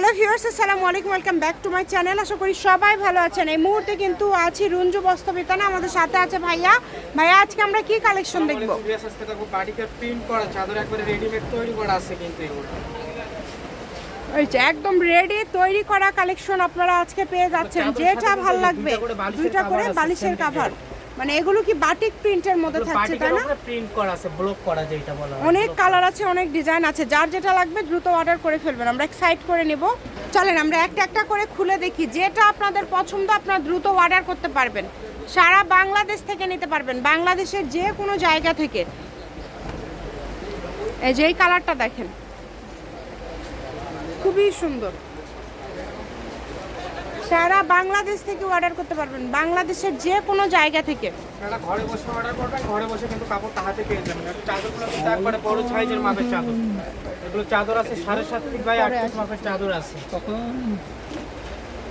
Hello viewers আসসালামু আলাইকুম welcome back to my channel. আশা করি সবাই ভালো আছেন। এই মুহূর্তে কিন্তু আছি রঞ্জু বস্ত্রবিতানে আমাদের সাথে আছে ভাইয়া। ভাইয়া আজকে আমরা কি কালেকশন দেখব? ড্রেস আজকে প্রিন্ট করা চাদর একবারে রেডিমেড তৈরি করা আছে কিন্তু ওই যে একদম রেডি তৈরি করা কালেকশন আপনারা আজকে পেয়ে যাচ্ছেন। যেটা ভালো লাগবে দুইটা করে বালিশের কাভার। মানে এগুলো কি বাটিক প্রিন্টের মধ্যে থাকছে তাই না? প্রিন্ট করা আছে ব্লক করা যেটা বলা হয় অনেক কালার আছে অনেক ডিজাইন আছে যার যেটা লাগবে দ্রুত অর্ডার করে ফেলবেন। আমরা সাইড করে নেব। চলেন আমরা একটা একটা করে খুলে দেখি। যেটা আপনাদের পছন্দ আপনারা দ্রুত অর্ডার করতে পারবেন। সারা বাংলাদেশ থেকে নিতে পারবেন বাংলাদেশের যে কোনো জায়গা থেকে। এই যে এই কালারটা দেখেন। খুবই সুন্দর। সারা বাংলাদেশ থেকে অর্ডার করতে পারবেন। বাংলাদেশের যে কোনো জায়গা থেকে। আপনারা ঘরে বসে অর্ডার করবেন ঘরে বসে কিন্তু কাপড়টা হাতে পেয়ে যাবেন। আর চাদরগুলো কিন্তু একবারে বড় সাইজের মাপের চাদর। এগুলো চাদর আছে সাড়ে সাত ফিট বাই আট ফিট মাপের চাদর আছে।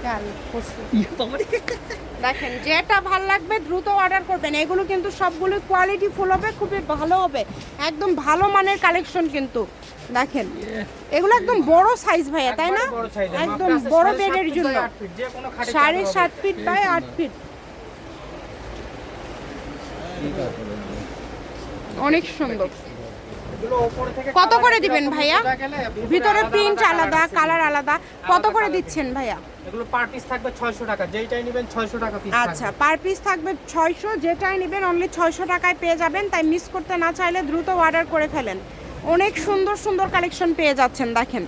দেখেন যেটা ভালো লাগবে দ্রুত অর্ডার করবেন। এগুলো কিন্তু সবগুলো কোয়ালিটি ফুল হবে খুবই ভালো হবে। একদম ভালো মানের কালেকশন কিন্তু। দেখেন এগুলো একদম বড় সাইজ ভাইয়া তাই না? একদম বড় বেডের জন্য। যে কোনো খাটে সাড়ে সাত ফিট বাই আট ফিট অনেক সুন্দর। কত করে দিবেন ভাইয়া? ভিতরে প্রিন্ট আলাদা কালার আলাদা। কত করে দিচ্ছেন ভাইয়া? এগুলো পার পিস থাকবে 600 টাকা। যেইটাই নেবেন 600 টাকা পিস আচ্ছা পার পিস থাকবে ছয়শো যেটাই নেবেন অনলি ছয়শো টাকায় পেয়ে যাবেন তাই মিস করতে না চাইলে দ্রুত অর্ডার করে ফেলেন। অনেক সুন্দর সুন্দর কালেকশন পেয়ে যাচ্ছেন দেখেন।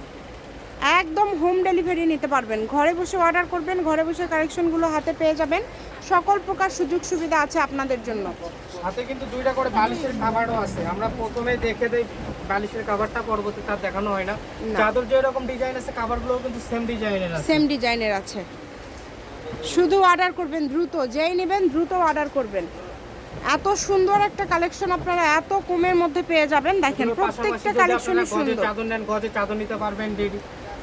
একদম হোম ডেলিভারি নিতে পারবেন। ঘরে বসে অর্ডার করবেন ঘরে বসে কালেকশনগুলো হাতে পেয়ে যাবেন। সকল প্রকার সুযোগ সুবিধা আছে আপনাদের জন্য। সাথে কিন্তু দুইটা করে বালিশের কাভারও আছে। আমরা প্রথমে দেখে দেই বালিশের কাভারটা পরবর্তী তার দেখানো হয় না। চাদর যে রকম ডিজাইন আছে কাভারগুলোও কিন্তু সেম ডিজাইনের আছে। সেম ডিজাইনের আছে। শুধু অর্ডার করবেন দ্রুত যেই নেবেন দ্রুত অর্ডার করবেন। এত সুন্দর একটা কালেকশন আপনারা এত কমের মধ্যে পেয়ে যাবেন। দেখেন প্রত্যেকটা কালেকশনই সুন্দর। চাদর নেন গজে চাদর নিতে পারবেন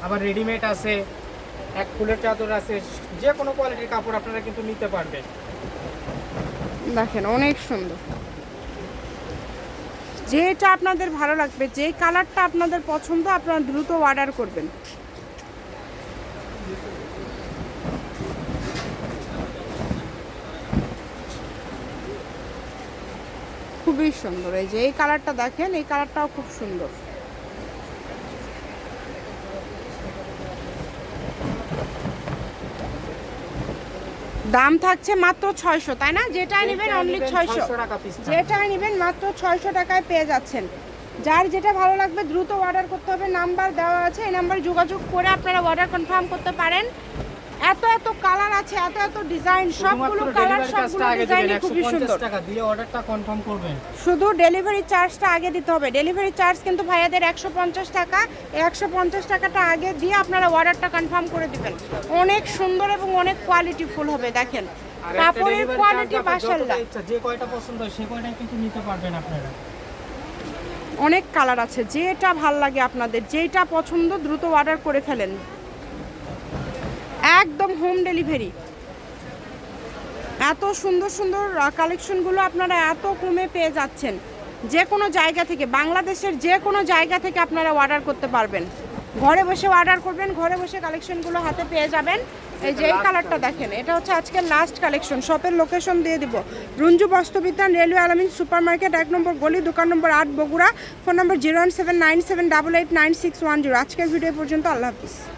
আবার রেডিমেড আছে, এক ফুলের চাদর আছে, যে কোনো কোয়ালিটির কাপড় আপনারা কিন্তু নিতে পারবেন। দেখেন, অনেক সুন্দর। যেটা আপনাদের ভালো লাগবে, যে কালারটা আপনাদের পছন্দ, আপনারা দ্রুত অর্ডার করবেন। খুবই সুন্দর, এই যে এই কালারটা দেখেন, এই কালারটাও খুব সুন্দর। দাম থাকছে মাত্র ছয়শো তাই না? যেটা নেবেন অনলি ছয়শো। 600 টাকা পিস যেটাই নেবেন মাত্র ছয়শো টাকায় পেয়ে যাচ্ছেন। যার যেটা ভালো লাগবে দ্রুত অর্ডার করতে হবে। নাম্বার দেওয়া আছে এই নাম্বারে যোগাযোগ করে আপনারা অর্ডার কনফার্ম করতে পারেন। এত এত কালার আছে এত এত ডিজাইন সবগুলো কালার সবগুলো আগে ডিজাইনই খুবই সুন্দর। 150 টাকা দিয়ে অর্ডারটা কনফার্ম করবেন। শুধু ডেলিভারি চার্জটা আগে দিতে হবে। ডেলিভারি চার্জ কিন্তু ভাইয়াদের একশো পঞ্চাশ টাকা। এই একশো পঞ্চাশ টাকাটা আগে দিয়ে আপনারা অর্ডারটা কনফার্ম করে দিবেন। অনেক সুন্দর এবং অনেক কোয়ালিটি ফুল হবে দেখেন। কাপড়ের কোয়ালিটি ইচ্ছা, যে কয়টা পছন্দ হয় সেই কয়টাই কিন্তু নিতে পারবেন আপনারা। অনেক কালার আছে যেটা ভালো লাগে আপনাদের যেটা পছন্দ দ্রুত অর্ডার করে ফেলেন। Home delivery. এত সুন্দর সুন্দর কালেকশনগুলো আপনারা এত কমে পেয়ে যাচ্ছেন। যে কোনো জায়গা থেকে বাংলাদেশের যে কোনো জায়গা থেকে আপনারা অর্ডার করতে পারবেন। ঘরে বসে অর্ডার করবেন ঘরে বসে কালেকশনগুলো হাতে পেয়ে যাবেন। এই যে এই কালারটা দেখেন এটা হচ্ছে আজকের লাস্ট কালেকশন শপের লোকেশন দিয়ে দিব। Ranju Bastrabitan railway Alamin super market এক নম্বর গলি দোকান নম্বর আট Bogura. Phone number zero one seven nine seven double eight nine six one zero আজকের ভিডিও পর্যন্ত আল্লাহ হাফিজ।